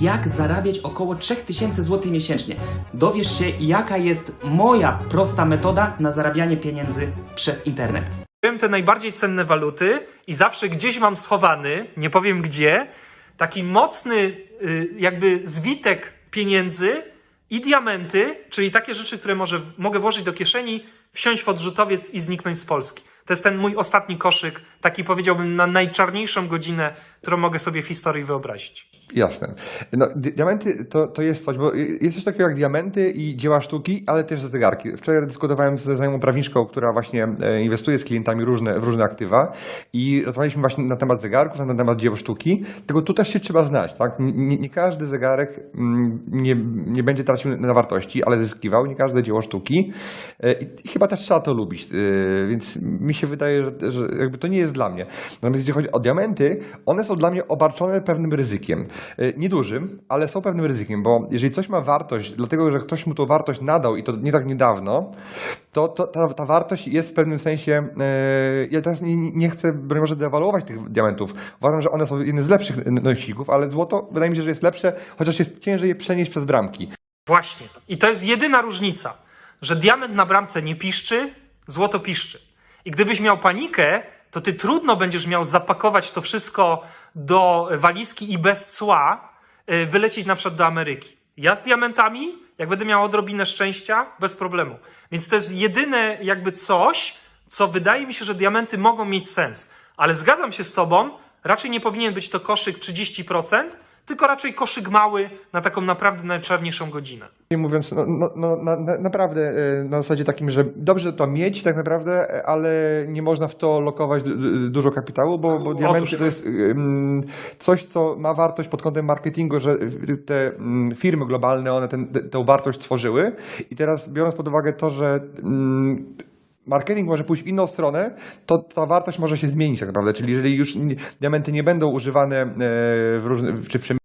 jak zarabiać około 3000 zł miesięcznie. Dowiesz się, jaka jest moja prosta metoda na zarabianie pieniędzy przez internet. Wiem te najbardziej cenne waluty i zawsze gdzieś mam schowany, nie powiem gdzie, taki mocny y, jakby zwitek pieniędzy i diamenty, czyli takie rzeczy, które może, mogę włożyć do kieszeni, wsiąść w odrzutowiec i zniknąć z Polski. To jest ten mój ostatni koszyk, taki powiedziałbym na najczarniejszą godzinę, którą mogę sobie w historii wyobrazić. Jasne. No, di- diamenty to, to jest coś, bo jest coś takiego jak diamenty i dzieła sztuki, ale też zegarki. Wczoraj dyskutowałem ze znajomą prawniczką, która właśnie e, inwestuje z klientami różne, w różne aktywa i rozmawialiśmy właśnie na temat zegarków, na temat dzieł sztuki. Tylko tu też się trzeba znać, tak? Nie, nie każdy zegarek mm, nie, nie będzie tracił na wartości, ale zyskiwał, nie każde dzieło sztuki. E, I chyba też trzeba to lubić, e, więc mi się wydaje, że, że jakby to nie jest dla mnie. Natomiast jeśli chodzi o diamenty, one są dla mnie obarczone pewnym ryzykiem. E, Niedużym, ale są pewnym ryzykiem, bo jeżeli coś ma wartość, dlatego że ktoś mu tą wartość nadał i to nie tak niedawno, to, to ta, ta wartość jest w pewnym sensie. E, ja teraz nie, nie chcę, broń Boże, dewaluować tych diamentów. Uważam, że one są jednym z lepszych nosików, ale złoto wydaje mi się, że jest lepsze, chociaż jest ciężej je przenieść przez bramki. Właśnie. I to jest jedyna różnica, że diament na bramce nie piszczy, złoto piszczy. I gdybyś miał panikę, to ty trudno będziesz miał zapakować to wszystko do walizki i bez cła y, wylecieć na przykład do Ameryki. Ja z diamentami, jak będę miał odrobinę szczęścia, bez problemu. Więc to jest jedyne jakby coś, co wydaje mi się, że diamenty mogą mieć sens. Ale zgadzam się z tobą, raczej nie powinien być to koszyk 30%, tylko raczej koszyk mały na taką naprawdę najczarniejszą godzinę. I mówiąc, no, no, no, na, na, naprawdę e, na zasadzie takim, że dobrze to mieć tak naprawdę, e, ale nie można w to lokować du- du- dużo kapitału, bo, bo diamenty to jest ym, coś, co ma wartość pod kątem marketingu, że te mm, firmy globalne, one ten, te- tę wartość stworzyły i teraz biorąc pod uwagę to, że mm, marketing może pójść w inną stronę, to ta wartość może się zmienić tak naprawdę, czyli jeżeli już diamenty nie będą używane w różne, czy w